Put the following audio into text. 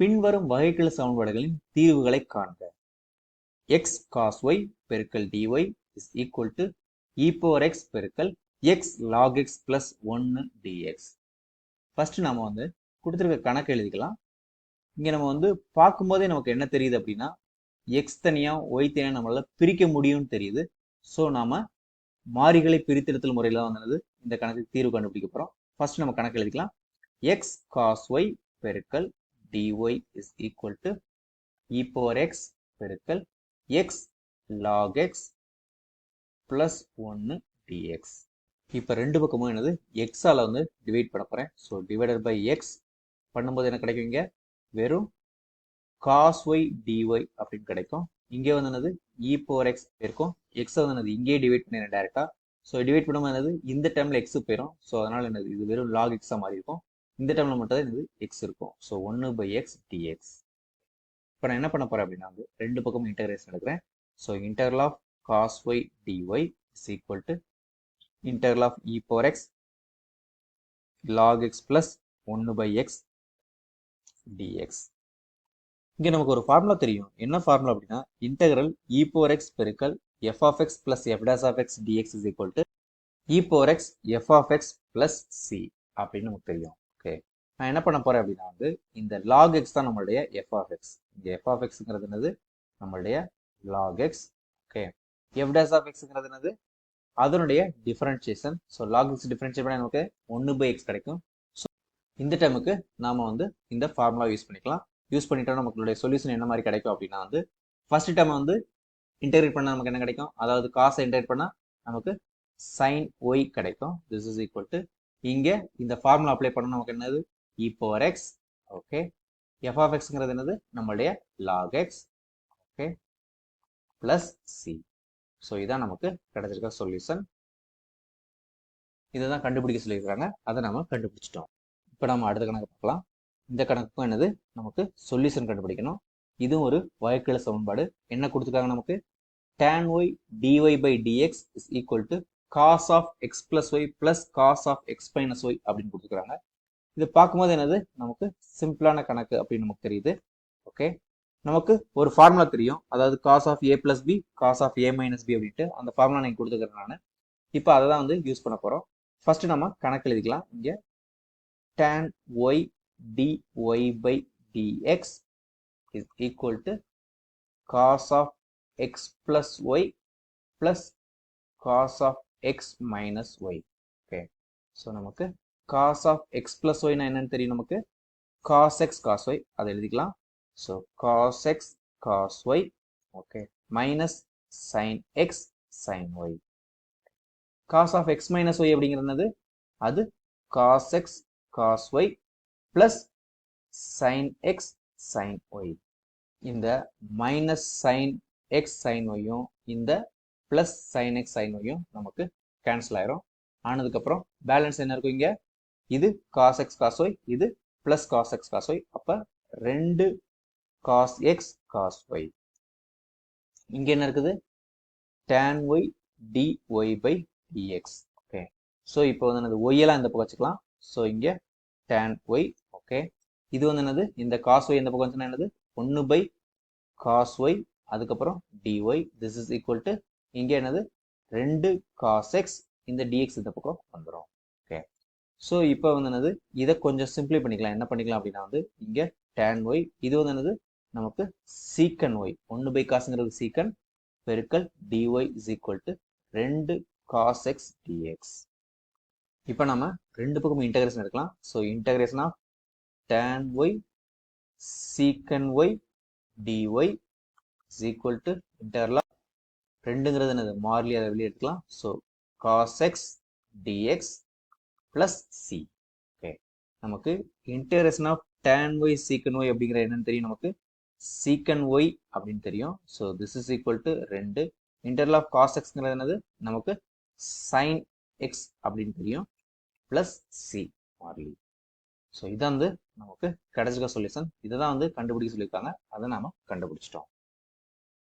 பின்வரும் வகைக்கெழு சமன்பாடுகளின் தீர்வுகளை காண்க. எக்ஸ் காஸ் ஒய் பெருக்கல் d y is equal to e power x பெருக்கல் எக்ஸ் லாக் எக்ஸ் பிளஸ் ஒன்று டிஎக்ஸ் ஃபர்ஸ்ட் நம்ம வந்து கொடுத்துருக்க கணக்கு எழுதிக்கலாம். இங்கே நம்ம வந்து பார்க்கும்போதே நமக்கு என்ன தெரியுது அப்படின்னா எக்ஸ் தனியாக ஒய் தனியாக நம்மளால் பிரிக்க முடியும்னு தெரியுது. ஸோ நாம் மாறிகளை பிரித்தெடுத்தல் முறையில் தான் வந்தது இந்த கணக்கு தீர்வு கண்டுபிடிக்க போகிறோம் ஃபர்ஸ்ட் நம்ம கணக்கு எழுதிக்கலாம். எக்ஸ் காஸ் ஒய் பெருக்கல் dy இஸ் equal to e power x பெருக்கல் எக்ஸ் லாக் எக்ஸ் ப்ளஸ் ஒன்று டிஎக்ஸ் இப்போ ரெண்டு பக்கமும் என்னது? எக்ஸால் வந்து டிவைட் பண்ண போகிறேன் ஸோ டிவைடட் பை எக்ஸ் பண்ணும்போது என்ன கிடைக்கும் வெறும் காஸ் ஒய் டிஒய் அப்படின்னு கிடைக்கும். இங்கே வந்து என்னது? E இ பவர் எக்ஸ் இருக்கும் எக்ஸை வந்து என்னது? இங்கேயே டிவைட் பண்ணிடுறேன் டேரெக்டாக ஸோ டிவைட் பண்ணும்போது என்னது? இந்த டைமில் எக்ஸ் போயிடும் ஸோ அதனால் என்னது? இது வெறும் லாக் எக்ஸாக மாறி இருக்கும் இந்த டைமில் மட்டும் தான் எக்ஸ் இருக்கும். ஸோ ஒன்று பை எக்ஸ் டிஎக்ஸ் இப்போ நான் என்ன பண்ண போகிறேன் அப்படின்னா வந்து ரெண்டு பக்கமும் இன்டகிரேஷன் எடுக்கிறேன். So interval of cos y d y is equal to interval of e power x log x plus ஒன்று பை எக்ஸ் டிஎக்ஸ் இங்கே நமக்கு ஒரு ஃபார்முலா தெரியும். என்ன ஃபார்முலா அப்படின்னா இன்டெகிரல் இ பவர் எக்ஸ் பெருக்கல் f of x plus f dash of x d x is equal to e power x f of x plus c அப்படின்னு நமக்கு தெரியும். ஓகே நான் என்ன பண்ண போறேன் அப்படின்னா வந்து இந்த லாக் எக்ஸ் தான் நம்மளுடைய எஃப் ஆஃப் எக்ஸ் இந்த எஃப் ஆஃப் என்னது? நம்மளுடைய log x okay f dash of எக்ஸ்ங்கிறது என்னது? அதனுடைய differentiation so log x differentiate பண்ண நமக்கு ஒன்று பை எக்ஸ் கிடைக்கும். ஸோ இந்த டைமுக்கு நாம வந்து இந்த ஃபார்முலா யூஸ் பண்ணிக்கலாம். யூஸ் பண்ணிட்டா நம்மளுடைய சொல்யூஷன் என்ன மாதிரி கிடைக்கும் அப்படின்னா வந்து ஃபர்ஸ்ட் டைம் வந்து இன்டெகிரேட் பண்ணால் நமக்கு என்ன கிடைக்கும்? அதாவது காசை இன்டெகிரேட் பண்ணால் நமக்கு சைன் ஒய் கிடைக்கும். திஸ் இஸ் ஈக்குவல் டு இங்கே இந்த ஃபார்முலா அப்ளை பண்ண நமக்கு என்னது? E power x okay f of எக்ஸ்ங்கிறது என்னது? நம்மளுடைய log x okay plus c so இதான் நமக்கு கிடைச்சிருக்க சொல்யூஷன் இதை தான் கண்டுபிடிக்க சொல்லியிருக்காங்க. அதை நம்ம கண்டுபிடிச்சிட்டோம். இப்போ நம்ம அடுத்த கணக்கு பார்க்கலாம். இந்த கணக்குக்கும் என்னது? நமக்கு சொல்யூஷன் கண்டுபிடிக்கணும். இதுவும் ஒரு வகைக்கெழு சமன்பாடு. என்ன கொடுத்துருக்காங்க நமக்கு? tan y dy by d x is equal to cos of x plus y plus cos of x minus y அப்படின்னு கொடுத்துருக்காங்க. இது பார்க்கும்போது என்னது? நமக்கு சிம்பிளான கணக்கு அப்படின்னு நமக்கு தெரியுது. ஓகே நமக்கு ஒரு ஃபார்முலா தெரியும். அதாவது cos of A plus B cos of A minus B அப்படின்ட்டு அந்த ஃபார்முலா நீங்கள் கொடுத்துக்கிறேன் நான். இப்போ அதை தான் வந்து யூஸ் பண்ண போகிறோம் ஃபர்ஸ்ட் நம்ம கணக்கு எழுதிக்கலாம். இங்கே tan y d y by d x is equal to cos of x plus y plus cos of x minus y okay so நமக்கு cos of x plus y நான் என்னன்னு தெரியும் நமக்கு cos x cos y அதை எழுதிக்கலாம் so cos x cos y okay minus sin x sin y cos of x minus y அப்படிங்கிறது அது cos x cos y plus sine x sine y இந்த minus sign x sign ஒய்யும் இந்த plus sine x sign ஒய்யும் நமக்கு cancel ஆயிரும். ஆனதுக்கப்புறம் balance என்ன இருக்கும் இங்க? இது காஸ் எக்ஸ் காஸ் ஒய் இது plus cos x cos y அப்ப ரெண்டு காஸ் எக்ஸ் காஸ் ஒய் இங்க என்ன இருக்குது? Tan y d y by d x okay so இப்போ வந்து என்னது? ஒய்யெல்லாம் இந்த பக்கம் வச்சுக்கலாம். ஸோ இங்கே டேன் ஒய் ஓகே இது வந்து என்னது? இந்த காஸ் ஒய் இந்த பக்கம் வந்துச்சுன்னா என்னது? ஒன்று பை காஸ் ஒய் அதுக்கப்புறம் dy. This is equal to இங்கே என்னது? ரெண்டு காஸ் எக்ஸ் இந்த டிஎக்ஸ் இந்த பக்கம் வந்துடும் ஓகே ஸோ இப்போ வந்து என்னது? இதை கொஞ்சம் சிம்பிளை பண்ணிக்கலாம். என்ன பண்ணிக்கலாம் அப்படின்னா வந்து இங்கே டேன் ஒய் இது வந்து என்னது? நமக்கு சீக்கன் ஒய் ஒன்று பை காசுங்கிறது சீக்கன் பெருக்கல் d y is equal to ரெண்டு காஸ் எக்ஸ் டிஎக்ஸ் இப்போ நம்ம ரெண்டு பக்கமும் இன்டகிரேஷன் எடுக்கலாம். So integration of tan y secant y d y is equal to interval ரெண்டுங்கிறது என்னது? மாறிலி அதை வெளியே எடுக்கலாம். So cos x d x plus c okay நமக்கு integration of tan y secant y அப்படிங்கிற என்னன்னு தெரியும் நமக்கு? சீக்கன் ஒய் அப்படின்னு தெரியும். So this is equal to ரெண்டு. இன்டர்ல் ஆஃப் காஸ் எக்ஸ்ங்கிறது என்னது? நமக்கு சைன் எக்ஸ் அப்படின்னு தெரியும். ப்ளஸ் சி மாறிலி. ஸோ இதான் வந்து நமக்கு கிடைச்சிருக்க சொல்யூஷன் இதை தான் வந்து கண்டுபிடிக்க சொல்லியிருக்காங்க. அதை நாம் கண்டுபிடிச்சிட்டோம்.